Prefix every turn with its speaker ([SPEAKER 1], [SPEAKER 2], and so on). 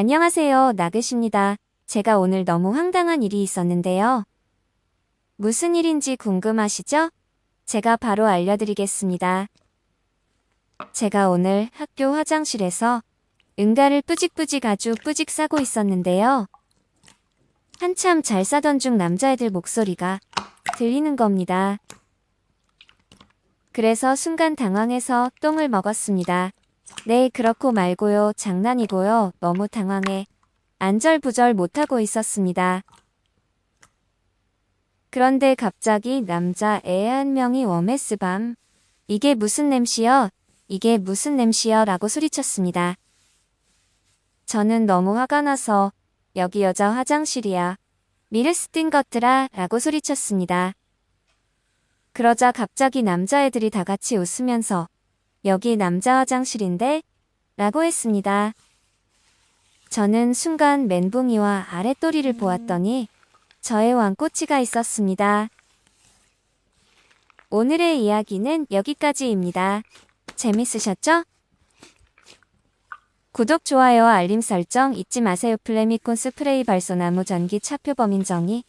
[SPEAKER 1] 안녕하세요, 나그십니다. 제가 오늘 너무 황당한 일이 있었는데요. 무슨 일인지 궁금하시죠? 제가 바로 알려드리겠습니다. 제가 오늘 학교 화장실에서 응가를 뿌직뿌직 아주 뿌직 싸고 있었는데요. 한참 잘 싸던 중 남자애들 목소리가 들리는 겁니다. 그래서 순간 당황해서 똥을 먹었습니다. 네, 그렇고 말고요. 장난이고요. 너무 당황해. 안절부절 못하고 있었습니다. 그런데 갑자기 남자 애 한 명이 웜에스 밤. 이게 무슨 냄새여? 이게 무슨 냄새여? 라고 소리쳤습니다. 저는 너무 화가 나서 여기 여자 화장실이야. 미르스 뜬 것들아 라고 소리쳤습니다. 그러자 갑자기 남자애들이 다 같이 웃으면서 여기 남자 화장실인데? 라고 했습니다. 저는 순간 멘붕이와 아랫도리를 보았더니 저의 왕꼬치가 있었습니다. 오늘의 이야기는 여기까지입니다. 재밌으셨죠? 구독, 좋아요, 알림 설정 잊지 마세요. 플레미콘 스프레이 발소나무 전기 차표 범인 정의